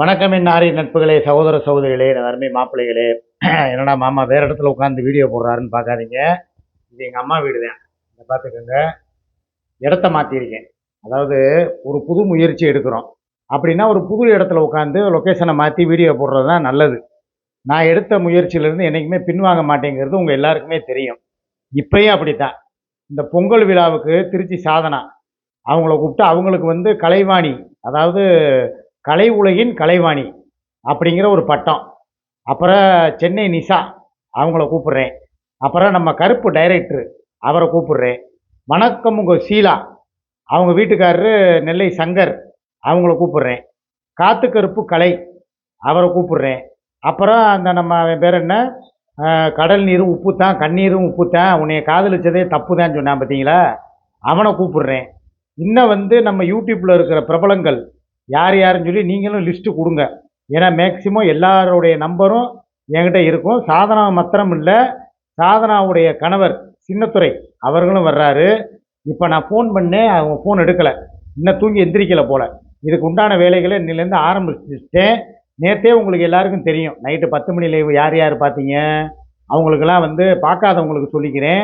வணக்கம் என் நாரி நட்புகளே சகோதர சகோதரிகளே என் அருமை மாப்பிள்ளைகளே. என்னடா மாமா வேற இடத்துல உட்காந்து வீடியோ போடுறாருன்னு பார்க்காதீங்க. இது எங்கள் அம்மா வீடு தான். இதை பார்த்துக்கோங்க. இடத்த மாற்றிருக்கேன் அதாவது ஒரு புது முயற்சி எடுக்கிறோம். அப்படின்னா ஒரு புது இடத்துல உட்காந்து லொக்கேஷனை மாற்றி வீடியோ போடுறது தான் நல்லது. நான் எடுத்த முயற்சியிலேருந்து என்றைக்குமே பின்வாங்க மாட்டேங்கிறது உங்கள் எல்லாருக்குமே தெரியும். இப்பயும் அப்படித்தான். இந்த பொங்கல் விழாவுக்கு திருச்சி சாதனா. அவங்கள கூப்பிட்டு அவங்களுக்கு வந்து கலைவாணி அதாவது கலை உலகின் கலைவாணி அப்படிங்கிற ஒரு பட்டம். அப்புறம் சென்னை நிஷா அவங்கள கூப்பிட்றேன். அப்புறம் நம்ம கருப்பு டைரக்டர் அவரை கூப்பிட்றேன். வணக்கம் உங்கள் ஷீலா அவங்க வீட்டுக்காரரு நெல்லை சங்கர் அவங்கள கூப்பிட்றேன். காத்து கருப்பு கலை அவரை கூப்பிட்றேன். அப்புறம் அந்த நம்ம பேர் என்ன? கடல் நீரும் உப்பு தான் கண்ணீரும் உப்பு தான் உன்னைய காதலிச்சதே தப்பு தான் சொன்னான் பார்த்தீங்களா? அவனை கூப்பிட்றேன். இன்னும் வந்து நம்ம யூடியூப்பில் இருக்கிற பிரபலங்கள் யார் யாருன்னு சொல்லி நீங்களும் லிஸ்ட்டு கொடுங்க. ஏன்னா மேக்சிமம் எல்லாருடைய நம்பரும் என்கிட்ட இருக்கும். சாதனா மாத்திரம் இல்லை சாதனாவுடைய கணவர் சின்னத்துறை அவர்களும் வர்றாரு. இப்போ நான் ஃபோன் பண்ணேன் அவங்க ஃபோன் எடுக்கலை. இன்னும் தூங்கி எந்திரிக்கலை போல். இதுக்கு உண்டான வேலைகளை இன்னிலேருந்து ஆரம்பிச்சிட்டேன். நேற்றே உங்களுக்கு எல்லாருக்கும் தெரியும். நைட்டு பத்து மணி லைவ் யார் யார் பார்த்தீங்க அவங்களுக்கெல்லாம் வந்து பார்க்காதவங்களுக்கு சொல்லிக்கிறேன்.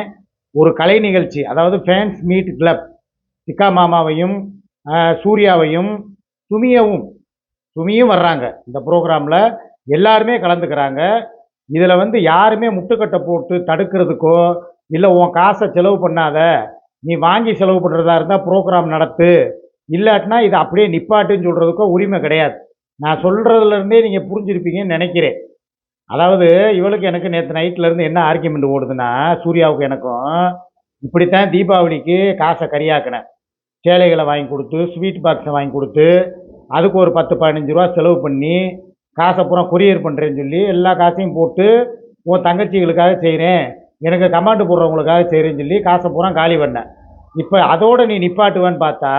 ஒரு கலை நிகழ்ச்சி அதாவது ஃபேன்ஸ் மீட் கிளப் சிக்கா மாமாவையும் சூர்யாவையும் சுமியவும் சுமியும் வர்றாங்க. இந்த ப்ரோக்ராமில் எல்லாருமே கலந்துக்கிறாங்க. இதில் வந்து யாருமே முட்டுக்கட்டை போட்டு தடுக்கிறதுக்கோ இல்லை உன் காசை செலவு பண்ணாத நீ வாங்கி செலவு பண்ணுறதா இருந்தால் ப்ரோக்ராம் நடத்து. இல்லாட்டினா இதை அப்படியே நிப்பாட்டுன்னு சொல்கிறதுக்கோ உரிமை கிடையாது. நான் சொல்கிறதுலேருந்தே நீங்கள் புரிஞ்சிருப்பீங்கன்னு நினைக்கிறேன். அதாவது இவளுக்கு எனக்கு நேற்று நைட்லேருந்து என்ன ஆர்கியூமெண்ட் ஓடுதுன்னா சூர்யாவுக்கு எனக்கும் இப்படித்தான் தீபாவளிக்கு காசை கரியாக்கினேன். சேலைகளை வாங்கி கொடுத்து ஸ்வீட் பாக்ஸை வாங்கி கொடுத்து அதுக்கு ஒரு பத்து பதினஞ்சு ரூபா செலவு பண்ணி காசை பூரா கொரியர் பண்ணுறேன்னு சொல்லி எல்லா காசையும் போட்டு உன் தங்கச்சிகளுக்காக செய்கிறேன் எனக்கு கமாண்டு போடுறவங்களுக்காக செய்கிறேன்னு சொல்லி காசை பூரா காலி பண்ணேன் இப்போ அதோடு நீ நிப்பாட்டுவேன்னு பார்த்தா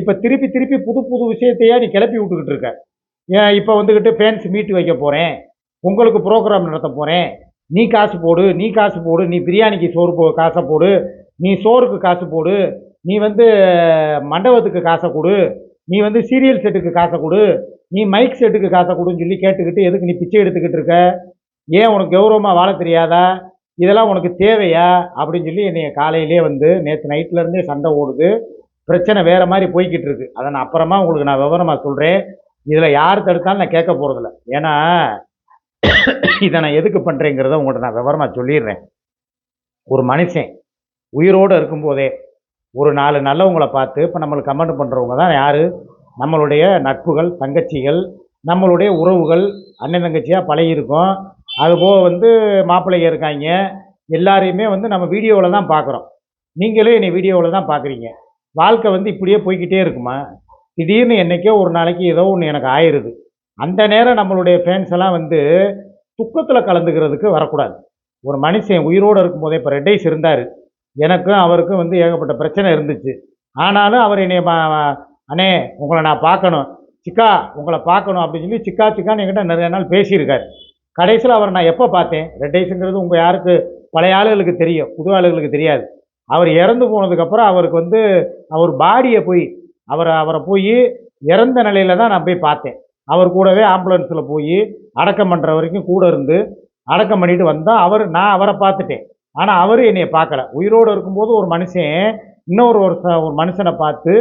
இப்போ திருப்பி திருப்பி புது புது விஷயத்தையே நீ கிளப்பி விட்டுக்கிட்டு இருக்க. ஏன் இப்போ வந்துக்கிட்டு ஃபேன்ஸ் மீட் வைக்க போகிறேன் உங்களுக்கு ப்ரோக்ராம் நடத்த போகிறேன் நீ காசு போடு நீ காசு போடு நீ பிரியாணிக்கு சோறு போ காசை போடு நீ சோறுக்கு காசு போடு நீ வந்து மண்டபத்துக்கு காசை கொடு. நீ வந்து சீரியல் செட்டுக்கு காசை கொடு. நீ மைக் செட்டுக்கு காசை கொடுன்னு சொல்லி கேட்டுக்கிட்டு எதுக்கு நீ பிச்சை எடுத்துக்கிட்டு இருக்க? ஏன் உனக்கு கௌரவமாக வாழ தெரியாதா? இதெல்லாம் உனக்கு தேவையா? அப்படின்னு சொல்லி என்னைய காலையிலே வந்து நேற்று நைட்லேருந்தே சண்டை ஓடுது. பிரச்சனை வேறு மாதிரி போய்கிட்டு இருக்கு. அதை நான் அப்புறமா உங்களுக்கு நான் விவரமாக சொல்கிறேன் இதில் யார் தடுத்தாலும் நான் கேட்க போகிறதில்ல ஏன்னா இதை நான் எதுக்கு பண்ணுறேங்கிறத உங்கள்கிட்ட நான் விவரமாக சொல்லிடுறேன். ஒரு மனுஷன் உயிரோடு இருக்கும்போதே ஒரு நாலு நல்லவங்களை பார்த்து இப்போ நம்மளுக்கு கமெண்ட் பண்ணுறவங்க தான் யார்? நம்மளுடைய நட்புகள் தங்கச்சிகள் நம்மளுடைய உறவுகள் அண்ணன் தங்கச்சியாக பழகியிருக்கோம். அதுபோக வந்து மாப்பிள்ளைங்க இருக்காங்க. எல்லாரையுமே வந்து நம்ம வீடியோவில் தான் பார்க்குறோம். நீங்களும் என்னை வீடியோவில் தான் பார்க்குறீங்க. வாழ்க்கை வந்து இப்படியே போய்கிட்டே இருக்குமா? திடீர்னு என்றைக்கோ ஒரு நாளைக்கு ஏதோ ஒன்று எனக்கு ஆயிடுது அந்த நேரம் நம்மளுடைய ஃபேன்ஸ் எல்லாம் வந்து துக்கத்தில் கலந்துக்கிறதுக்கு வரக்கூடாது. ஒரு மனுஷன் உயிரோடு இருக்கும்போதே இப்போ ரெட்டைஸ் இருந்தார். எனக்கும் அவருக்கும் வந்து ஏகப்பட்ட பிரச்சனை இருந்துச்சு. ஆனாலும் அவர் என்னை அண்ணே உங்களை நான் பார்க்கணும். சிக்கா உங்களை பார்க்கணும் அப்படின்னு சொல்லி சிக்கா சிக்கான்னு என்கிட்ட நிறைய நாள் பேசியிருக்காரு. கடைசியில் அவரை நான் எப்போ பார்த்தேன்? ரெட்டைஸுங்கிறது உங்கள் யாருக்கு பழைய ஆளுகளுக்கு தெரியும். புது ஆளுகளுக்கு தெரியாது. அவர் இறந்து போனதுக்கப்புறம் அவருக்கு வந்து அவர் பாடியை போய் அவரை அவரை போய் இறந்த நிலையில தான் நான் போய் பார்த்தேன். அவர் கூடவே ஆம்புலன்ஸில் போய் அடக்கம் பண்ணுற வரைக்கும் கூட இருந்து அடக்கம் பண்ணிட்டு வந்தால் அவர் நான் அவரை பார்த்துட்டேன். ஆனால் அவர் என்னையை பார்க்கல. உயிரோடு இருக்கும்போது ஒரு மனுஷன் இன்னொரு ஒரு ஒரு மனுஷனை பார்த்து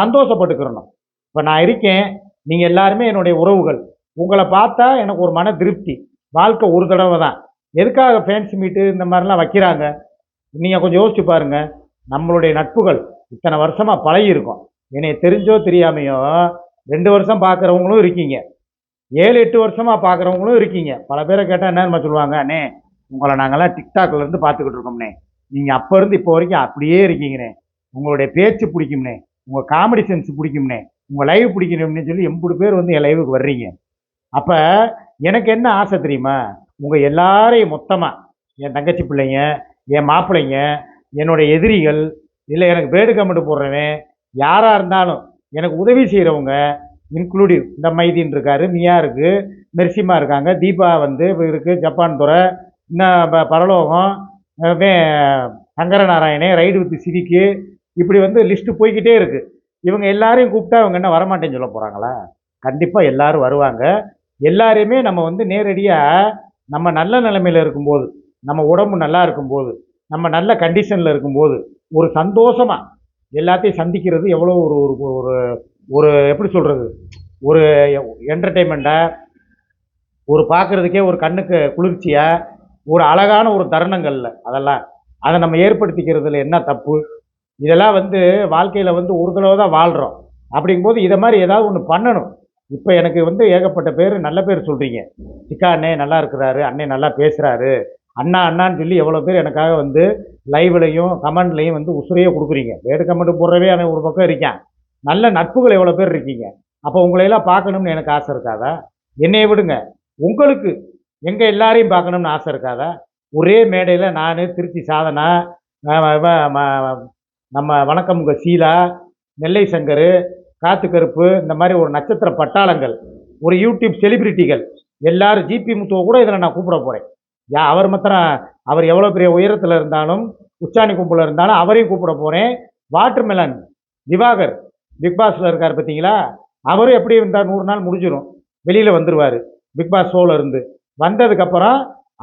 சந்தோஷப்பட்டுக்கிறணும். இப்போ நான் இருக்கேன். நீங்கள் எல்லாருமே என்னுடைய உறவுகள். உங்களை பார்த்தா எனக்கு ஒரு மன திருப்தி. வாழ்க்கை ஒரு தடவை தான். எதுக்காக ஃபேன்ஸ் மீட்டு இந்த மாதிரிலாம் வைக்கிறாங்க? நீங்கள் கொஞ்சம் யோசிச்சு பாருங்கள் நம்மளுடைய நட்புகள் இத்தனை வருஷமாக பழகியிருக்கோம் என்னை தெரிஞ்சோ தெரியாமையோ ரெண்டு வருஷம் பார்க்குறவங்களும் இருக்கீங்க. ஏழு எட்டு வருஷமாக பார்க்குறவங்களும் இருக்கீங்க. பல பேரை கேட்டால் என்னன்னு சொல்லுவாங்க? அண்ணே உங்களை நாங்கள்லாம் டிக்டாக்ல இருந்து பார்த்துக்கிட்டு இருக்கோம்னே. நீங்கள் அப்போ இருந்து இப்போ வரைக்கும் அப்படியே இருக்கீங்கண்ணே உங்களுடைய பேச்சு பிடிக்கும்னே. உங்கள் காமெடி சென்ஸ் பிடிக்கும்னே. உங்கள் லைவ் பிடிக்கணும்னு சொல்லி எம்பது பேர் வந்து என் லைவுக்கு வர்றீங்க. அப்போ எனக்கு என்ன ஆசை தெரியுமா? உங்கள் எல்லாரையும் மொத்தமாக என் தங்கச்சி பிள்ளைங்க என் மாப்பிள்ளைங்க என்னுடைய எதிரிகள் இல்லை எனக்கு பேடு கமெண்ட் போடுறவன் யாராக இருந்தாலும் எனக்கு உதவி செய்கிறவங்க இன்க்ளூடிவ் இந்த மைதீன் இருக்காரு மியா இருக்குது மெர்சிமா இருக்காங்க தீபா வந்து இருக்கு ஜப்பான் துறை இன்னும் ப- பரலோகம் சங்கரநாராயணே ரைடு வித் சிவிக்கு இப்படி வந்து லிஸ்ட்டு போய்க்கிட்டே இருக்குது இவங்க எல்லாரையும் கூப்பிட்டா இவங்க என்ன வரமாட்டேன்னு சொல்ல போகிறாங்களா கண்டிப்பாக எல்லாரும் வருவாங்க. எல்லாரையுமே நம்ம வந்து நேரடியாக நம்ம நல்ல நிலைமையில் இருக்கும்போது நம்ம உடம்பு நல்லா இருக்கும்போது நம்ம நல்ல கண்டிஷனில் இருக்கும்போது ஒரு சந்தோஷமாக எல்லாத்தையும் சந்திக்கிறது எவ்வளோ ஒரு ஒரு ஒரு ஒரு எப்படி சொல்கிறது ஒரு என்டர்டெயின்மெண்ட்டாக ஒரு பார்க்குறதுக்கே ஒரு கண்ணுக்கு குளிர்ச்சியாக ஒரு அழகான ஒரு தருணங்களில் அதெல்லாம். அதை நம்ம ஏற்படுத்திக்கிறதுல என்ன தப்பு? இதெல்லாம் வந்து வாழ்க்கையில் வந்து ஒரு தடவை தான் வாழ்கிறோம் அப்படிங்கும்போது இதை மாதிரி ஏதாவது ஒன்று பண்ணணும். இப்போ எனக்கு வந்து ஏகப்பட்ட பேர் நல்ல பேர் சொல்கிறீங்க சிக்கா அண்ணே நல்லா இருக்கிறாரு அண்ணே நல்லா பேசுகிறாரு அண்ணா அண்ணான்னு சொல்லி எவ்வளோ பேர் எனக்காக வந்து லைவ்லையும் கமெண்ட்லையும் வந்து உசுரையே கொடுக்குறீங்க. வேடு கமெண்ட் போடுறவே அவன் ஒரு பக்கம் இருக்கான். நல்ல நட்புகள் எவ்வளோ பேர் இருக்கீங்க. அப்போ உங்களையெல்லாம் பார்க்கணும்னு எனக்கு ஆசை இருக்காதா? என்னையை விடுங்க. உங்களுக்கு எங்கள் எல்லாரையும் பார்க்கணும்னு ஆசை இருக்காதா? ஒரே மேடையில் நான் திருச்சி சாதனா நம்ம வணக்கம் சீலா நெல்லை சங்கர் காத்து கருப்பு இந்த மாதிரி ஒரு நட்சத்திர பட்டாளங்கள் ஒரு யூடியூப் செலிபிரிட்டிகள் எல்லாரும் ஜிபி முத்துவை கூட இதில் நான் கூப்பிட போகிறேன் யா அவர் மாத்திரம் அவர் எவ்வளோ பெரிய உயரத்தில் இருந்தாலும் உச்சாணி கும்பலில் இருந்தாலும் அவரையும் கூப்பிட போகிறேன் வாட்டர்மெலன் திவாகர் பிக்பாஸில் இருக்கார் பார்த்தீங்களா அவரும் எப்படி இருந்தால் நூறு நாள் முடிஞ்சிடும் வெளியில் வந்துடுவார் பிக்பாஸ் ஷோவில் இருந்து. வந்ததுக்கப்புறம்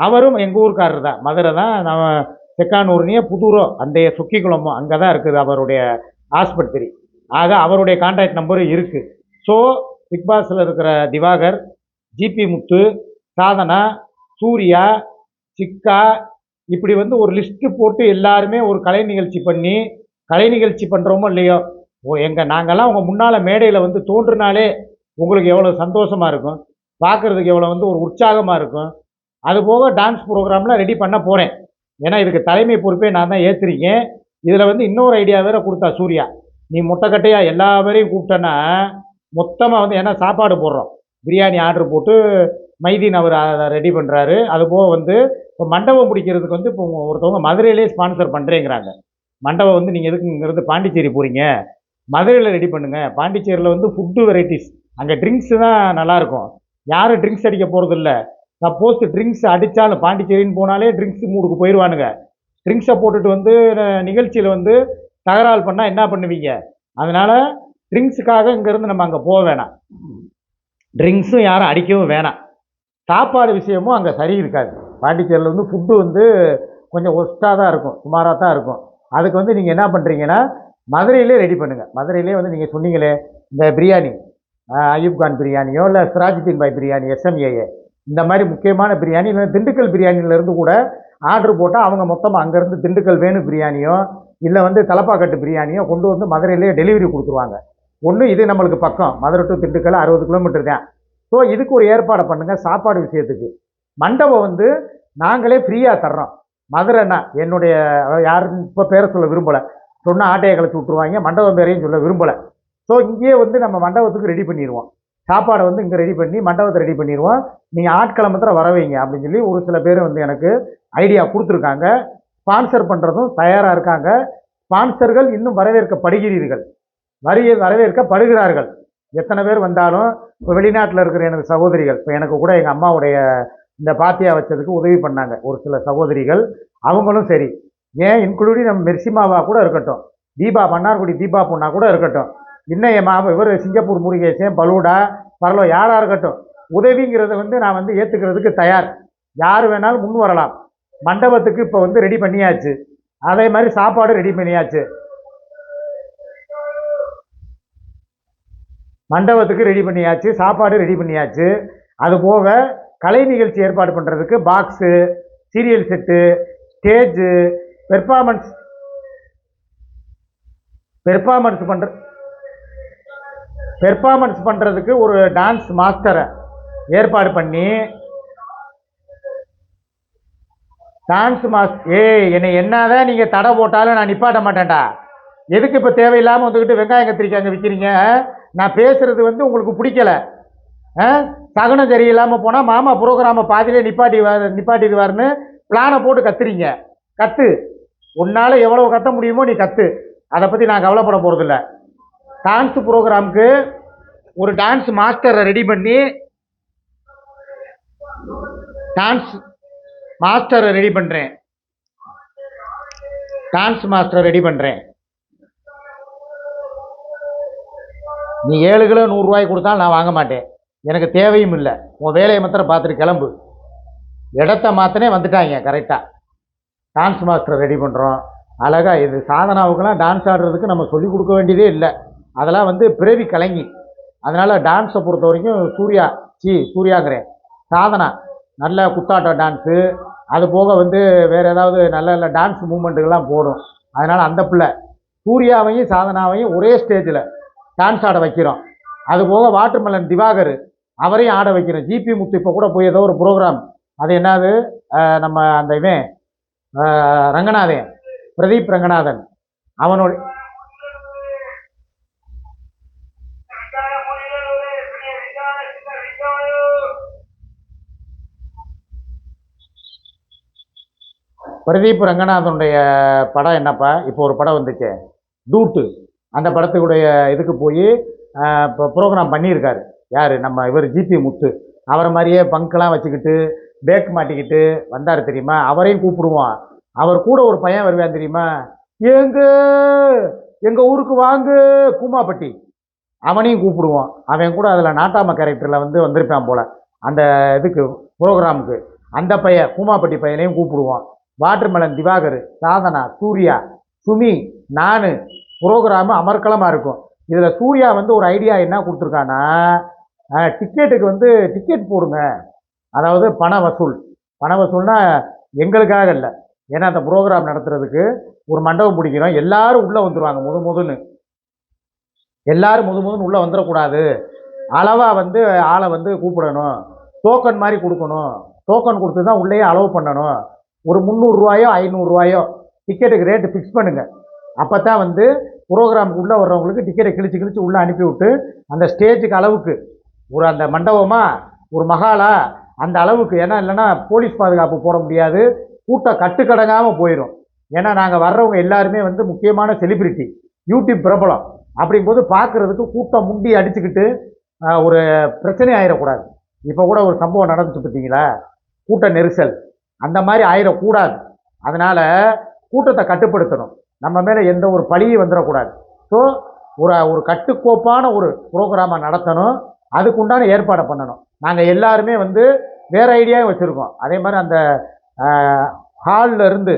அவரும் எங்கள் ஊருக்காரர் தான் மதுரை தான் நம்ம செக்கானூர்னியே புதூரோ அந்த சுக்கிக்குளமோ அங்கே தான் இருக்குது அவருடைய ஆஸ்பத்திரி. ஆக அவருடைய கான்டாக்ட் நம்பரும் இருக்குது ஸோ பிக் பாஸில் இருக்கிற திவாகர் ஜிபி முத்து சாதனா சூர்யா சிக்கா இப்படி வந்து ஒரு லிஸ்ட்டு போட்டு எல்லாருமே ஒரு கலை நிகழ்ச்சி பண்ணி கலை நிகழ்ச்சி பண்ணுறோமோ இல்லையோ எங்கள் நாங்கள்லாம் உங்கள் முன்னால் மேடையில் வந்து தோன்றினாலே உங்களுக்கு எவ்வளோ சந்தோஷமாக இருக்கும். பார்க்குறதுக்கு எவ்வளோ வந்து ஒரு உற்சாகமாக இருக்கும். அது போக டான்ஸ் ப்ரோக்ராம்லாம் ரெடி பண்ண போகிறேன் ஏன்னா இதுக்கு தலைமை பொறுப்பே நான் தான் ஏற்றிருக்கேன் இதில் வந்து இன்னொரு ஐடியா வேறு கொடுத்தா சூர்யா. நீ முட்டைக்கட்டையாக எல்லா பேரையும் கூப்பிட்டேன்னா மொத்தமாக வந்து ஏன்னா சாப்பாடு போடுறோம். பிரியாணி ஆர்டர் போட்டு மைதீன் அவர் அதை ரெடி பண்ணுறாரு அது போக வந்து இப்போ மண்டபம் பிடிக்கிறதுக்கு வந்து இப்போ ஒருத்தவங்க மதுரையிலே ஸ்பான்சர் பண்ணுறேங்கிறாங்க மண்டபம் வந்து நீங்கள் எதுக்கு இங்கேருந்து பாண்டிச்சேரி போகிறீங்க மதுரையில் ரெடி பண்ணுங்கள் பாண்டிச்சேரியில் வந்து ஃபுட்டு வெரைட்டிஸ் அங்கே ட்ரிங்க்ஸு தான் நல்லாயிருக்கும் யாரும் ட்ரிங்க்ஸ் அடிக்க போகிறதில்ல சப்போஸ் ட்ரிங்க்ஸ் அடித்தாலும் பாண்டிச்சேரின்னு போனாலே ட்ரிங்க்ஸ் மூடுக்கு போயிடுவானுங்க ட்ரிங்க்ஸை போட்டுட்டு வந்து நிகழ்ச்சியில் வந்து தகராறு பண்ணால் என்ன பண்ணுவீங்க? அதனால் ட்ரிங்க்ஸுக்காக இங்கேருந்து நம்ம அங்கே போக வேணாம். ட்ரிங்க்ஸும் யாரும் அடிக்கவும் வேணாம். சாப்பாடு விஷயமும் அங்கே சரி இருக்காது. பாண்டிச்சேரியில் வந்து ஃபுட்டு வந்து கொஞ்சம் ஒஸ்ட்டாக தான் இருக்கும். சுமாராக தான் இருக்கும். அதுக்கு வந்து நீங்கள் என்ன பண்ணுறீங்கன்னா மதுரையிலே ரெடி பண்ணுங்கள் மதுரையிலே வந்து நீங்கள் சொன்னீங்களே இந்த பிரியாணி. அயூப் கான் பிரியாணியோ இல்லை சிராஜுத்தீன் பாய் பிரியாணி எஸ்எம்ஏஏ இந்த மாதிரி முக்கியமான பிரியாணி இல்லை திண்டுக்கல் பிரியாணியிலேருந்து கூட ஆர்டர் போட்டால் அவங்க மொத்தமாக அங்கேருந்து திண்டுக்கல் வேணு பிரியாணியோ இல்லை வந்து தலப்பாக்கட்டு பிரியாணியோ கொண்டு வந்து மதுரையிலே டெலிவரி கொடுத்துருவாங்க. ஒன்று இது நம்மளுக்கு பக்கம். மதுரை டு திண்டுக்கல் அறுபது கிலோமீட்டர் தான். ஸோ இதுக்கு ஒரு ஏற்பாடை பண்ணுங்கள் சாப்பாடு விஷயத்துக்கு. மண்டபம் வந்து நாங்களே ஃப்ரீயாக தர்றோம். மதுரைன்னா என்னுடைய யாரும் இப்போ பேரை சொல்ல விரும்பலை. சொன்னால் ஆட்டையை கழிச்சு விட்ருவாங்க மண்டபம் பேரையும் சொல்ல விரும்பலை. ஸோ இங்கேயே வந்து நம்ம மண்டபத்துக்கு ரெடி பண்ணிடுவோம் சாப்பாடை வந்து இங்கே ரெடி பண்ணி மண்டபத்தை ரெடி பண்ணிடுவோம் நீங்கள் ஆட்களை மாத்திரம் அப்படின்னு சொல்லி ஒரு சில பேர் வந்து எனக்கு ஐடியா கொடுத்துருக்காங்க. ஸ்பான்சர் பண்ணுறதும் தயாராக இருக்காங்க. ஸ்பான்சர்கள் இன்னும் வரவேற்கப்படுகிறீர்கள். வரிய வரவேற்கப்படுகிறார்கள். எத்தனை பேர் வந்தாலும் இப்போ வெளிநாட்டில் இருக்கிற எனது சகோதரிகள் இப்போ எனக்கு கூட எங்கள் அம்மாவுடைய இந்த பாத்தியா வச்சதுக்கு உதவி பண்ணாங்க. ஒரு சில சகோதரிகள் அவங்களும் சரி. ஏன் இன்க்ளூடிங் நம்ம மெர்சிமாவா கூட இருக்கட்டும். தீபா மன்னார்குடி தீபா பொண்ணா கூட இருக்கட்டும். இன்னும் என் இவர் சிங்கப்பூர் முருகேசன் பலூடா பரலோ யாராக இருக்கட்டும் உதவிங்கிறத வந்து நான் வந்து ஏற்றுக்கிறதுக்கு தயார். யார் வேணாலும் முன் வரலாம். மண்டபத்துக்கு இப்போ வந்து ரெடி பண்ணியாச்சு. அதே மாதிரி சாப்பாடு ரெடி பண்ணியாச்சு. மண்டபத்துக்கு ரெடி பண்ணியாச்சு. சாப்பாடு ரெடி பண்ணியாச்சு. அது போக கலை நிகழ்ச்சி ஏற்பாடு பண்ணுறதுக்கு box serial set stage performance performance பண்ணுற பெர்ஃபார்மன்ஸ் பண்ணுறதுக்கு ஒரு டான்ஸ் மாஸ்டரை ஏற்பாடு பண்ணி டான்ஸ் மாஸ் ஏய் என்னை என்னதான் நீங்கள் தடை போட்டாலும் நான் நிப்பாட்ட மாட்டேன்டா. எதுக்கு இப்போ தேவையில்லாமல் வந்துக்கிட்டு வெங்காயம் கத்திரிக்காங்க விற்கிறீங்க நான் பேசுகிறது வந்து உங்களுக்கு பிடிக்கல. ஆ? சரியில்லாமல் போனால் மாமா ப்ரோக்ராமை பாதிலே நிப்பாட்டி நிப்பாட்டிடுவார்னு பிளானை போட்டு கத்துறீங்க. கத்து. உன்னால் எவ்வளோ கத்த முடியுமோ நீ கத்து. அதை பற்றி நான் கவலைப்பட போகிறதில்ல டான்ஸ் ப்ரோக்ராமுக்கு ஒரு டான்ஸ் மாஸ்டரை ரெடி பண்ணி டான்ஸ் மாஸ்டரை ரெடி பண்ணுறேன் டான்ஸ் மாஸ்டரை ரெடி பண்ணுறேன் நீ ஏழு கிலோ நூறுரூவாய்க்கு கொடுத்தாலும் நான் வாங்க மாட்டேன். எனக்கு தேவையும் இல்லை. உன் வேலையை மாத்திரம் பார்த்துட்டு கிளம்பு. இடத்த மாத்தினே வந்துட்டாங்க கரெக்டாக டான்ஸ் மாஸ்டரை ரெடி பண்ணுறோம் அழகாக இது சாதனாவுக்கெல்லாம் டான்ஸ் ஆடுறதுக்கு நம்ம சொல்லிக் கொடுக்க வேண்டியதே இல்லை. அதெல்லாம் வந்து பிறவி கலங்கி. அதனால் டான்ஸை பொறுத்த வரைக்கும் சூர்யா சி சூர்யாங்கிறேன் சாதனா. நல்ல குத்தாட்டம் டான்ஸு அது போக வந்து வேறு ஏதாவது நல்ல நல்ல டான்ஸ் மூமெண்ட்டுகள்லாம் போடும். அதனால் அந்த பிள்ளை. சூர்யாவையும் சாதனாவையும் ஒரே ஸ்டேஜில் டான்ஸ் ஆட வைக்கிறோம். அது போக வாட்டர்மெலன் திவாகர் அவரையும் ஆட வைக்கிறோம். ஜிபி முத்து இப்போ கூட போய் ஏதோ ஒரு ப்ரோக்ராம் அது என்னது? நம்ம அந்த இவன் ரங்கநாதன். பிரதீப் ரங்கநாதன். அவனோட பிரதீப் ரங்கநாதனுடைய படம் என்னப்பா? இப்போ ஒரு படம் வந்துச்சு. டூட்டு. அந்த படத்துக்குடைய இதுக்கு போய் இப்போ ப்ரோக்ராம் பண்ணியிருக்காரு. யார்? நம்ம இவர் ஜிபி முத்து. அவரை மாதிரியே பங்க்லாம் வச்சுக்கிட்டு பேக் மாட்டிக்கிட்டு வந்தார் தெரியுமா? அவரையும் கூப்பிடுவோம். அவர் கூட ஒரு பையன் வருவான் தெரியுமா? எங்க? எங்கள் ஊருக்கு வாங்க கூமாப்பட்டி. அவனையும் கூப்பிடுவோம். அவன் கூட அதில் நாட்டாம கேரக்டரில் வந்து வந்திருப்பான் போல். அந்த இதுக்கு ப்ரோக்ராமுக்கு. அந்த பையன் கூமாப்பட்டி பையனையும் கூப்பிடுவோம். வாட்டர்மெலன் திவாகர் சாதனா சூர்யா சுமி நான் ப்ரோக்ராமு அமர்க்கலமாக இருக்கும். இதில் சூர்யா வந்து ஒரு ஐடியா என்ன கொடுத்துருக்கான்னா டிக்கெட்டுக்கு வந்து டிக்கெட் போடுங்க. அதாவது பண வசூல். பண வசூல்னா எங்களுக்காக இல்லை. ஏன்னா அந்த ப்ரோக்ராம் நடத்துறதுக்கு ஒரு மண்டபம் பிடிக்கிறோம். எல்லாரும் உள்ளே வந்துருவாங்க முது முதன்னு. எல்லாரும் முது முதுன்னு உள்ளே வந்துடக்கூடாது அளவாக வந்து ஆளை வந்து கூப்பிடணும். டோக்கன் மாதிரி கொடுக்கணும். டோக்கன் கொடுத்து தான் உள்ளேயே அலோவ் பண்ணணும். ஒரு முந்நூறுரூவாயோ ஐநூறுரூவாயோ டிக்கெட்டுக்கு ரேட்டு ஃபிக்ஸ் பண்ணுங்கள் அப்போ தான் வந்து ப்ரோக்ராமுக்கு உள்ளே வர்றவங்களுக்கு டிக்கெட்டை கிழிச்சு கிழிச்சு உள்ளே அனுப்பிவிட்டு அந்த ஸ்டேஜுக்கு அளவுக்கு ஒரு அந்த மண்டபமாக ஒரு மகாலா அந்த அளவுக்கு ஏன்னா இல்லைன்னா போலீஸ் பாதுகாப்பு போட முடியாது. கூட்டம் கட்டுக்கடங்காமல் போயிடும். ஏன்னா நாங்கள் வர்றவங்க எல்லாருமே வந்து முக்கியமான செலிபிரிட்டி யூடியூப் பிரபலம். அப்படிங்கும்போது பார்க்குறதுக்கு கூட்டம் முண்டி அடிச்சுக்கிட்டு ஒரு பிரச்சனை ஆயிடக்கூடாது. இப்போ கூட ஒரு சம்பவம் நடந்துச்சு பார்த்தீங்களா கூட்ட நெரிசல். அந்த மாதிரி ஆயிடக்கூடாது. அதனால் கூட்டத்தை கட்டுப்படுத்தணும். நம்ம மேலே எந்த ஒரு பழியும் வந்துடக்கூடாது. ஸோ ஒரு ஒரு கட்டுக்கோப்பான ஒரு ப்ரோக்ராமை நடத்தணும். அதுக்குண்டான ஏற்பாடை பண்ணணும். நாங்கள் எல்லாருமே வந்து வேறு ஐடியாவும் வச்சுருக்கோம். அதே மாதிரி அந்த ஹாலில் இருந்து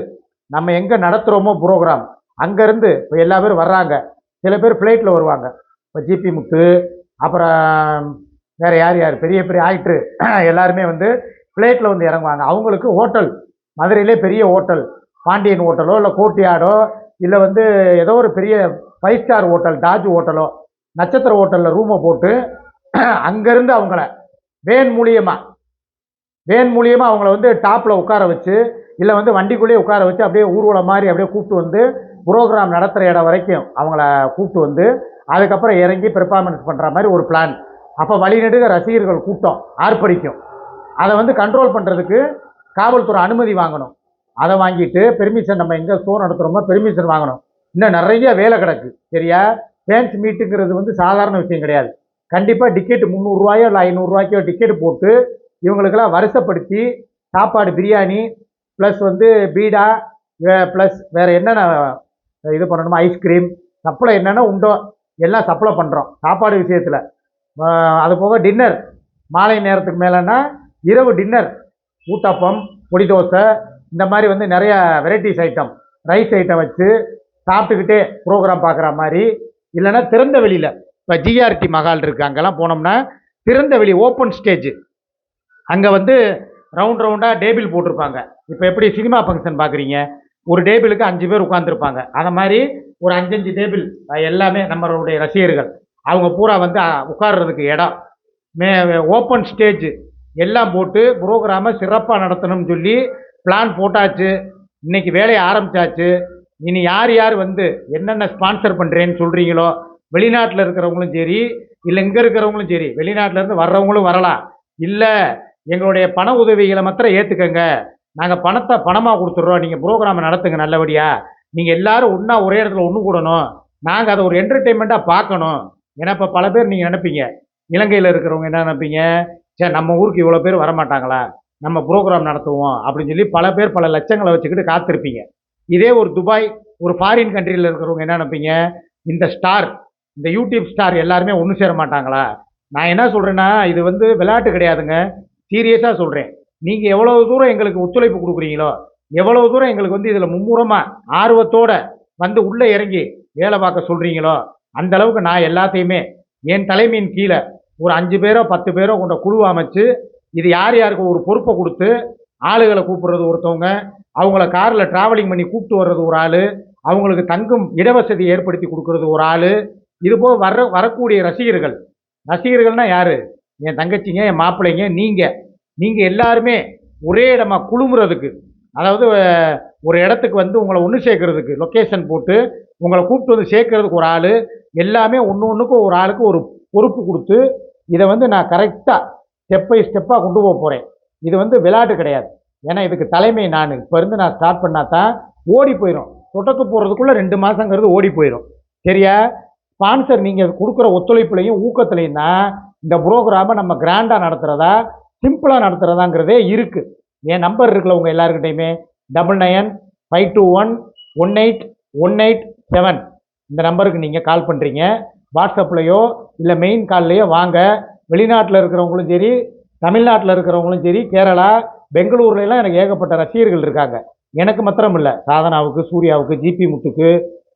நம்ம எங்கே நடத்துகிறோமோ ப்ரோக்ராம் அங்கேருந்து இப்போ எல்லா பேரும் வர்றாங்க. சில பேர் ஃப்ளைட்டில் வருவாங்க. இப்போ ஜிபி முத்து அப்புறம் வேறு யார் யார்? பெரிய பெரிய ஆக்டரு எல்லாருமே வந்து ஃப்ளைட்டில் வந்து இறங்குவாங்க. அவங்களுக்கு ஹோட்டல் மதுரையிலே பெரிய ஹோட்டல் பாண்டியன் ஹோட்டலோ இல்லை கோட்டியாடோ இல்லை வந்து ஏதோ ஒரு பெரிய ஃபைவ் ஸ்டார் ஹோட்டல் தாஜ் ஹோட்டலோ நட்சத்திர ஹோட்டலில் ரூமை போட்டு அங்கேருந்து அவங்கள வேன் மூலியமாக வேன் மூலியமாக அவங்கள வந்து டாப்பில் உட்கார வச்சு இல்லை வந்து வண்டிக்குள்ளேயே உட்கார வச்சு அப்படியே ஊர்வலம் மாதிரி அப்படியே கூப்பிட்டு வந்து ப்ரோக்ராம் நடத்துகிற இடம் வரைக்கும் அவங்கள கூப்பிட்டு வந்து அதுக்கப்புறம் இறங்கி பெர்ஃபார்மன்ஸ் பண்ணுற மாதிரி ஒரு பிளான் அப்போ வழிநெடுக ரசிகர்கள் கூட்டம் ஆர்ப்பரிக்கும். அதை வந்து கண்ட்ரோல் பண்ணுறதுக்கு காவல்துறை அனுமதி வாங்கணும். அதை வாங்கிட்டு பெர்மிஷன் நம்ம எங்கே ஸ்டோர் நடத்துகிறோமோ பெர்மிஷன் வாங்கணும். இன்னும் நிறைய வேலை கிடக்கு சரியா? ஃபேன்ஸ் மீட்டுங்கிறது வந்து சாதாரண விஷயம் கிடையாது. கண்டிப்பாக டிக்கெட் முந்நூறுரூவாயோ இல்லை ஐநூறுரூவாய்க்கோ டிக்கெட் போட்டு இவங்களுக்கெல்லாம் வருஷப்படுத்தி சாப்பாடு பிரியாணி ப்ளஸ் வந்து பீடா ப்ளஸ் வேறு என்னென்ன இது பண்ணணுமோ ஐஸ்கிரீம் சப்ளை என்னென்ன உண்டோ எல்லாம் சப்ளை பண்ணுறோம் சாப்பாடு விஷயத்தில். அது போக டின்னர் மாலை நேரத்துக்கு மேலேன்னா இரவு டின்னர் ஊட்டப்பம் பொடி தோசை இந்த மாதிரி வந்து நிறைய வெரைட்டிஸ் ஐட்டம் ரைஸ் ஐட்டம் வச்சு சாப்பிட்டுக்கிட்டே ப்ரோக்ராம் பார்க்குற மாதிரி. இல்லைன்னா திறந்த வெளியில் இப்போ ஜிஆர்டி மகால் இருக்குது அங்கெல்லாம் போனோம்னா திறந்த வெளி ஓப்பன் ஸ்டேஜ் அங்கே வந்து ரவுண்ட் ரவுண்டாக டேபிள் போட்டிருப்பாங்க. இப்போ எப்படி சினிமா ஃபங்க்ஷன் பார்க்குறீங்க? ஒரு டேபிளுக்கு அஞ்சு பேர் உட்காந்துருப்பாங்க அதை மாதிரி ஒரு அஞ்சஞ்சு டேபிள் எல்லாமே நம்மளுடைய ரசிகர்கள். அவங்க பூரா வந்து உட்கார்றதுக்கு இடம். மே ஓப்பன் ஸ்டேஜ் எல்லாம் போட்டு ப்ரோக்ராமை சிறப்பாக நடத்தணும்னு சொல்லி பிளான் போட்டாச்சு. இன்றைக்கி வேலையை ஆரம்பிச்சாச்சு. இனி யார் யார் வந்து என்னென்ன ஸ்பான்சர் பண்ணுறேன்னு சொல்கிறீங்களோ வெளிநாட்டில் இருக்கிறவங்களும் சரி இல்லை இங்கே இருக்கிறவங்களும் சரி வெளிநாட்டிலேருந்து வர்றவங்களும் வரலாம். இல்லை எங்களுடைய பண உதவிகளை மாத்திரம் ஏற்றுக்கங்க நாங்கள் பணத்தை பணமாக கொடுத்துட்றோம். நீங்கள் ப்ரோக்ராமை நடத்துங்க நல்லபடியாக நீங்கள் எல்லாரும் ஒன்றா ஒரே இடத்துல ஒன்று கூடணும். நாங்கள் அதை ஒரு என்டர்டெயின்மெண்ட்டாக பார்க்கணும். ஏன்னா இப்போ பல பேர் நீங்கள் நினைப்பீங்க. இலங்கையில் இருக்கிறவங்க என்ன நினைப்பீங்க? சே நம்ம ஊருக்கு இவ்வளோ பேர் வரமாட்டாங்களா? நம்ம ப்ரோக்ராம் நடத்துவோம் அப்படின்னு சொல்லி பல பேர் பல லட்சங்களை வச்சுக்கிட்டு காத்திருப்பீங்க. இதே ஒரு துபாய் ஒரு ஃபாரின் கண்ட்ரியில் இருக்கிறவங்க என்ன நினைப்பீங்க? இந்த ஸ்டார் இந்த யூடியூப் ஸ்டார் எல்லாருமே ஒன்று சேர மாட்டாங்களா? நான் என்ன சொல்கிறேன்னா இது வந்து விளையாட்டு கிடையாதுங்க. சீரியஸாக சொல்கிறேன் நீங்கள் எவ்வளோ தூரம் எங்களுக்கு ஒத்துழைப்பு கொடுக்குறீங்களோ எவ்வளோ தூரம் எங்களுக்கு வந்து இதில் மும்முரமாக ஆர்வத்தோட வந்து உள்ளே இறங்கி வேலை பார்க்க சொல்கிறீங்களோ அந்த அளவுக்கு நான் எல்லாத்தையுமே என் தலைமையின் கீழே ஒரு அஞ்சு பேரோ பத்து பேரோ கொண்ட குழு அமைச்சு இது யார் யாருக்கு ஒரு பொறுப்பை கொடுத்து ஆளுகளை கூப்பிடுறது ஒருத்தவங்க அவங்கள காரில் ட்ராவலிங் பண்ணி கூப்பிட்டு வர்றது ஒரு ஆள் அவங்களுக்கு தங்கும் இடவசதி ஏற்படுத்தி கொடுக்கறது ஒரு ஆள் இதுபோல் வர வரக்கூடிய ரசிகர்கள். ரசிகர்கள்னா யார்? என் தங்கச்சிங்க என் மாப்பிள்ளைங்க நீங்கள் நீங்கள் எல்லாருமே ஒரே இடமா குழுமுறதுக்கு அதாவது ஒரு இடத்துக்கு வந்து உங்களை ஒன்று சேர்க்கறதுக்கு லொக்கேஷன் போட்டு உங்களை கூப்பிட்டு வந்து சேர்க்கறதுக்கு ஒரு ஆள் எல்லாமே ஒன்று ஒன்றுக்கும் ஒரு ஆளுக்கு ஒரு பொறுப்பு கொடுத்து இதை வந்து நான் கரெக்டாக ஸ்டெப் பை ஸ்டெப்பாக கொண்டு போக போகிறேன் இது வந்து விளையாட்டு கிடையாது. ஏன்னா இதுக்கு தலைமை நான். இப்போ இருந்து நான் ஸ்டார்ட் பண்ணால் தான் ஓடி போயிடும் தொடக்க போகிறதுக்குள்ளே ரெண்டு மாதங்கிறது ஓடி போயிடும் சரியா? ஸ்பான்சர் நீங்கள் கொடுக்குற ஒத்துழைப்புலையும் ஊக்கத்துலையும் தான் இந்த ப்ரோக்ராமை நம்ம கிராண்டாக நடத்துகிறதா சிம்பிளாக நடத்துகிறதாங்கிறதே இருக்குது என் நம்பர் இருக்குல்ல உங்கள் எல்லாருக்கிட்டையுமே double nine five two one one eight one eight seven இந்த நம்பருக்கு நீங்கள் கால் பண்ணுறீங்க வாட்ஸ்அப்லேயோ இல்லை மெயின் கால்லையோ வாங்க. வெளிநாட்டில் இருக்கிறவங்களும் சரி தமிழ்நாட்டில் இருக்கிறவங்களும் சரி கேரளா பெங்களூர்லாம் எனக்கு ஏகப்பட்ட ரசிகர்கள் இருக்காங்க. எனக்கு மாத்திரம் இல்லை சாதனாவுக்கு சூர்யாவுக்கு ஜிபி முத்துக்கு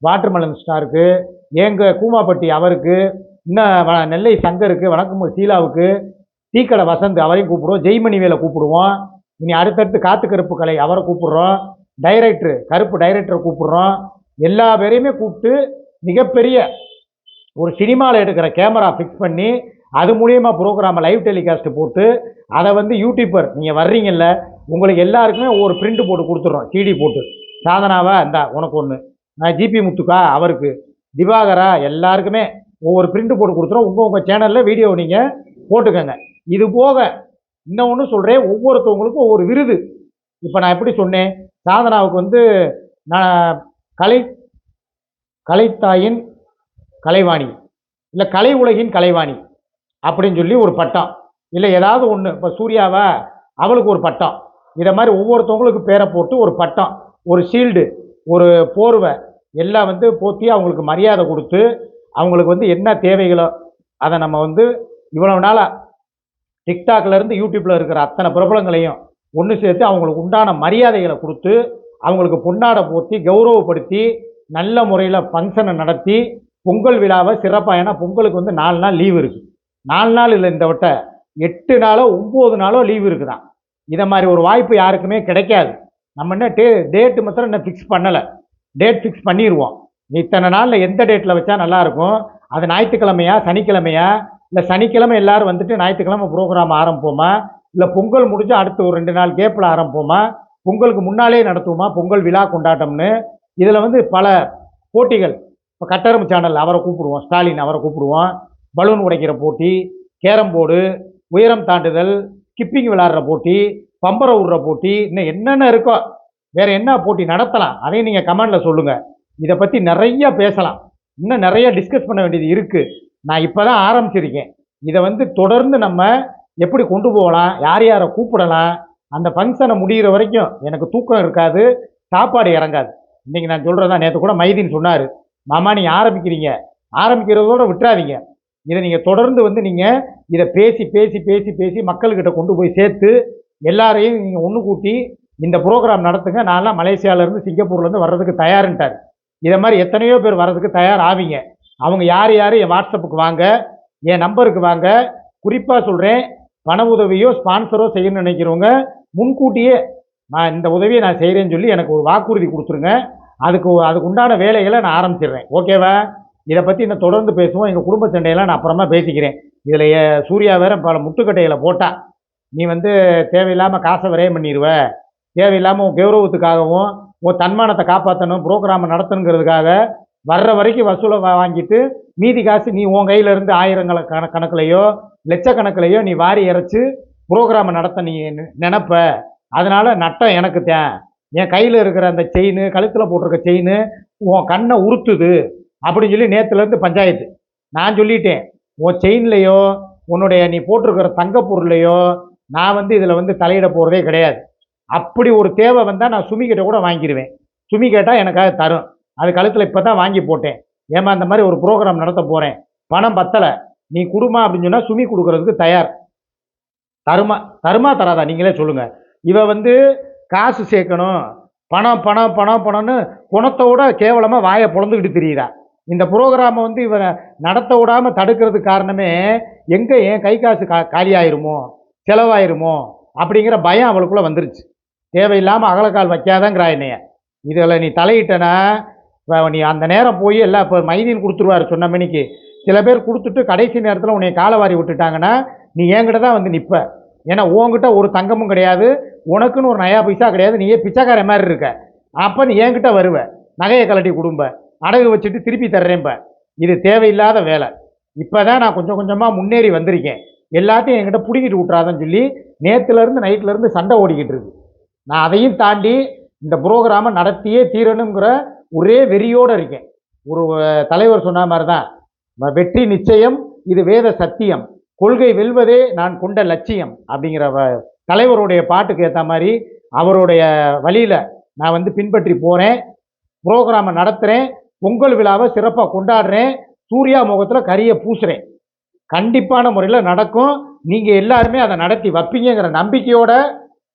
வாட்டர்மெலன் ஸ்டாருக்கு எங்கள் கூமாப்பட்டி அவருக்கு இன்னும் நெல்லை சங்கருக்கு வணக்கம் சீலாவுக்கு டீக்கடை வசந்த் அவரையும் கூப்பிடுவோம். ஜெய்மணி வேலை கூப்பிடுவோம். இனி அடுத்தடுத்து காத்து கருப்பு கலை அவரை கூப்பிடுறோம். டைரக்டர் கருப்பு டைரக்டரை கூப்பிடுறோம். எல்லா பேரையுமே கூப்பிட்டு மிகப்பெரிய ஒரு சினிமாவில் எடுக்கிற கேமரா ஃபிக்ஸ் பண்ணி அது மூலியமாக ப்ரோக்ராமை லைவ் டெலிகாஸ்ட்டு போட்டு அதை வந்து யூடியூப்பர் நீங்கள் வர்றீங்கல்ல உங்களுக்கு எல்லாருக்குமே ஒரு பிரிண்ட் போட்டு கொடுத்துட்றோம் சிடி போட்டு. சாதனாவா? இந்தா உனக்கு ஒன்று நான் ஜிபி முத்துக்கா? அவருக்கு. திவாகரா? எல்லாருக்குமே ஒவ்வொரு பிரிண்ட் போட்டு கொடுத்துறோம். உங்கள் உங்கள் சேனலில் வீடியோ நீங்கள் போட்டுக்கோங்க. இது போக இன்னொன்று சொல்கிறேன் ஒவ்வொருத்தவங்களுக்கும் ஒவ்வொரு விருது. இப்போ நான் எப்படி சொன்னேன்? சாதனாவுக்கு வந்து நான் கலை கலைத்தாயின் கலைவாணி. இல்லை கலை உலகின் கலைவாணி அப்படின்னு சொல்லி ஒரு பட்டம். இல்லை ஏதாவது ஒன்று இப்போ சூர்யாவை அவளுக்கு ஒரு பட்டம். இதை மாதிரி ஒவ்வொருத்தவங்களுக்கு பேரை போட்டு ஒரு பட்டம். ஒரு ஷீல்டு ஒரு போர்வை. எல்லாம் வந்து போத்தி அவங்களுக்கு மரியாதை கொடுத்து அவங்களுக்கு வந்து என்ன தேவைகளோ அதை நம்ம வந்து இவ்வளவு நாளாக டிக்டாக்லேருந்து யூடியூப்பில் இருக்கிற அத்தனை பிரபலங்களையும் ஒன்று சேர்த்து அவங்களுக்கு உண்டான மரியாதைகளை கொடுத்து அவங்களுக்கு பொன்னாடை போத்தி கௌரவப்படுத்தி நல்ல முறையில் ஃபங்க்ஷனை நடத்தி பொங்கல் விழாவை சிறப்பாக ஏன்னா பொங்கலுக்கு வந்து நாலு நாள் லீவு இருக்குது நாலு நாள் இல்லை இந்த வட்ட. எட்டு நாளோ ஒம்பது நாளோ லீவு இருக்குதான். இதை மாதிரி ஒரு வாய்ப்பு யாருக்குமே கிடைக்காது. நம்ம என்ன டே டேட்டு மாத்திரம் இன்னும் ஃபிக்ஸ் பண்ணலை. டேட் ஃபிக்ஸ் பண்ணிடுவோம் இத்தனை நாளில் எந்த டேட்டில் வச்சா நல்லாயிருக்கும் அது ஞாயிற்றுக்கிழமையா சனிக்கிழமையா? இல்லை சனிக்கிழமை எல்லாரும் வந்துட்டு ஞாயிற்றுக்கிழமை ப்ரோக்ராம் ஆரம்பிப்போமா? இல்லை பொங்கல் முடிஞ்சு அடுத்து ஒரு ரெண்டு நாள் கேப்பில் ஆரம்பிப்போமா? பொங்கலுக்கு முன்னாலே நடத்துவோமா? பொங்கல் விழா கொண்டாட்டம்னு. இதில் வந்து பல போட்டிகள். இப்போ கட்டரம் சேனல் அவரை கூப்பிடுவோம் ஸ்டாலின் அவரை கூப்பிடுவோம். பலூன் உடைக்கிற போட்டி கேரம் போர்டு உயரம் தாண்டுதல் ஸ்கிப்பிங் விளாடுற போட்டி பம்பரை விடுற போட்டி இன்னும் என்னென்ன இருக்கோ வேறு என்ன போட்டி நடத்தலாம் அதையும் நீங்கள் கமெண்டில் சொல்லுங்கள் இதை பற்றி நிறைய பேசலாம். இன்னும் நிறைய டிஸ்கஸ் பண்ண வேண்டியது இருக்குது நான் இப்போ தான் ஆரம்பிச்சிருக்கேன். இதை வந்து தொடர்ந்து நம்ம எப்படி கொண்டு போகலாம் யார் யாரை கூப்பிடலாம் அந்த ஃபங்க்ஷனை முடிகிற வரைக்கும் எனக்கு தூக்கம் இருக்காது சாப்பாடு இறங்காது. இன்றைக்கி நான் சொல்கிறதா நேற்று கூட மைதின்னு சொன்னார். மாமா நீங்கள் ஆரம்பிக்கிறீங்க. ஆரம்பிக்கிறதோட விட்டுறாதீங்க. இதை நீங்கள் தொடர்ந்து வந்து நீங்கள் இதை பேசி பேசி பேசி பேசி மக்கள்கிட்ட கொண்டு போய் சேர்த்து எல்லாரையும் நீங்கள் ஒன்று கூட்டி இந்த ப்ரோக்ராம் நடத்துங்க. நான்லாம் மலேசியாவிலேருந்து சிங்கப்பூர்லேருந்து வர்றதுக்கு தயாருன்ட்டார். இதை மாதிரி எத்தனையோ பேர் வர்றதுக்கு தயார் ஆவீங்க அவங்க யார் யார்? என் வாட்ஸ்அப்புக்கு வாங்க. என் நம்பருக்கு வாங்க. குறிப்பாக சொல்கிறேன் பண உதவியோ ஸ்பான்சரோ செய்யணும்னு நினைக்கிறவங்க முன்கூட்டியே நான் இந்த உதவியை நான் செய்கிறேன்னு சொல்லி எனக்கு ஒரு வாக்குறுதி கொடுத்துருங்க. அதுக்கு அதுக்கு உண்டான வேலைகளை நான் ஆரம்பிச்சிடுறேன். ஓகேவா? இதை பற்றி இன்னும் தொடர்ந்து பேசுவோம். எங்கள் குடும்ப சண்டையெல்லாம் நான் அப்புறமா பேசிக்கிறேன். இதில் சூர்யா வேற பல முட்டுக்கட்டைகளை போட்டால் நீ வந்து தேவையில்லாமல் காசை விரயம் பண்ணிடுவ தேவையில்லாமல் உன் கௌரவத்துக்காகவும் உன் தன்மானத்தை காப்பாற்றணும் ப்ரோக்ராமை நடத்தணுங்கிறதுக்காக வர்ற வரைக்கும் வசூலை வாங்கிட்டு மீதி காசு நீ உன் கையிலேருந்து ஆயிரங்கள கண கணக்குலையோ லட்சக்கணக்கிலையோ நீ வாரி இறைச்சி ப்ரோக்ராமை நடத்த நீ நினப்ப. அதனால் நட்டம் எனக்கு தேன் என் கையில் இருக்கிற அந்த செயின் கழுத்தில் போட்டிருக்க செயின் உன் கண்ணை உறுத்துது அப்படின்னு சொல்லி நேற்றுலேருந்து பஞ்சாயத்து. நான் சொல்லிட்டேன் உன் செயின்லேயோ உன்னுடைய நீ போட்டிருக்கிற தங்க பொருள்லையோ நான் வந்து இதில் வந்து தலையிட போகிறதே கிடையாது. அப்படி ஒரு தேவை வந்தால் நான் சுமி கிட்ட கூட வாங்கிடுவேன் சுமி கேட்டால் எனக்காக தரும். அது கழுத்தில் இப்போ தான் வாங்கி போட்டேன். ஏமா இந்த மாதிரி ஒரு ப்ரோக்ராம் நடத்த போகிறேன் பணம் பத்தலை. நீ குடுமா அப்படின்னு சொன்னால் சுமி கொடுக்குறதுக்கு தயார். தருமா தருமா தராதா? நீங்களே சொல்லுங்கள் இவ வந்து காசு சேர்க்கணும். பணம் பணம் பணம் பணம்னு குணத்தோட கேவலமாக வாயை பொழந்துக்கிட்டு தெரியுறா. இந்த ப்ரோக்ராமை வந்து இவரை நடத்த விடாமல் தடுக்கிறதுக்கு காரணமே எங்கே என் கை காசு கா காலியாயிருமோ? செலவாயிருமோ? அப்படிங்கிற பயம் அவளுக்குள்ளே வந்துருச்சு. தேவையில்லாமல் அகலக்கால் வைக்காதங்கிறா என்னைய. இதில் நீ தலையிட்டனா? நீ அந்த நேரம் போய் எல்லாம் இப்போ மைதீன் கொடுத்துருவாரு சொன்ன மணிக்கு. சில பேர் கொடுத்துட்டு கடைசி நேரத்தில் உன்னை காலவாரி விட்டுட்டாங்கன்னா நீ என்கிட்ட தான் வந்து நிற்ப ஏன்னா உன்கிட்ட ஒரு தங்கமும் கிடையாது. உனக்குன்னு ஒரு நயா பைசா கிடையாது நீயே பிச்சைக்கார மாதிரி இருக்க. அப்போ நீ என்கிட்ட வருவ. நகையை கலட்டி கொடும்ப. அடகு வச்சுட்டு திருப்பி தர்றேன்ப்ப இது தேவையில்லாத வேலை. இப்போ தான் நான் கொஞ்சம் கொஞ்சமாக முன்னேறி வந்திருக்கேன். எல்லாத்தையும் என்கிட்ட பிடிக்கிட்டு விட்றாதன்னு சொல்லி நேற்றுலேருந்து நைட்லேருந்து சண்டை ஓடிக்கிட்டு இருக்கு. நான் அதையும் தாண்டி இந்த ப்ரோக்ராமை நடத்தியே தீரணுங்கிற ஒரே வெறியோடு இருக்கேன். ஒரு தலைவர் சொன்ன மாதிரி தான் வெற்றி நிச்சயம் இது வேத சத்தியம். கொள்கை வெல்வதே நான் கொண்ட லட்சியம் அப்படிங்கிற வ- தலைவருடைய பாட்டுக்கு ஏற்ற மாதிரி அவருடைய வழியில் நான் வந்து பின்பற்றி போகிறேன் ப்ரோக்ராமை நடத்துகிறேன் பொங்கல் விழாவை சிறப்பாக கொண்டாடுறேன். சூர்யா முகத்தில் கரியை பூசுகிறேன் கண்டிப்பான முறையில் நடக்கும். நீங்கள் எல்லாருமே அதை நடத்தி வைப்பீங்கிற நம்பிக்கையோட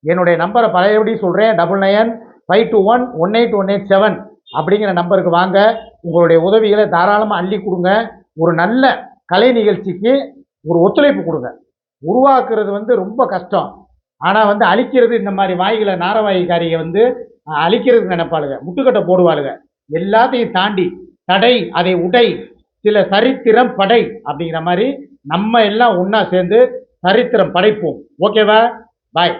என்னுடைய நம்பரை பழையபடி சொல்கிறேன் double nine five two one one eight one eight seven அப்படிங்கிற நம்பருக்கு வாங்க. உங்களுடைய உதவிகளை தாராளமாக அள்ளி கொடுங்க. ஒரு நல்ல கலை நிகழ்ச்சிக்கு ஒரு ஒத்துழைப்பு கொடுங்க. உருவாக்குறது வந்து ரொம்ப கஷ்டம். ஆனால் வந்து அழிக்கிறது இந்த மாதிரி வாய்களை நாரவாய்க்காரியை வந்து அழிக்கிறதுக்கு நினைப்பாளுங்க. முட்டுக்கட்டை போடுவாளுங்க. எல்லாத்தையும் தாண்டி தடை அதை உடை சில சரித்திரம் படை அப்படிங்கிற மாதிரி நம்ம எல்லாம் ஒன்றா சேர்ந்து சரித்திரம் படைப்போம். ஓகேவா? பாய்.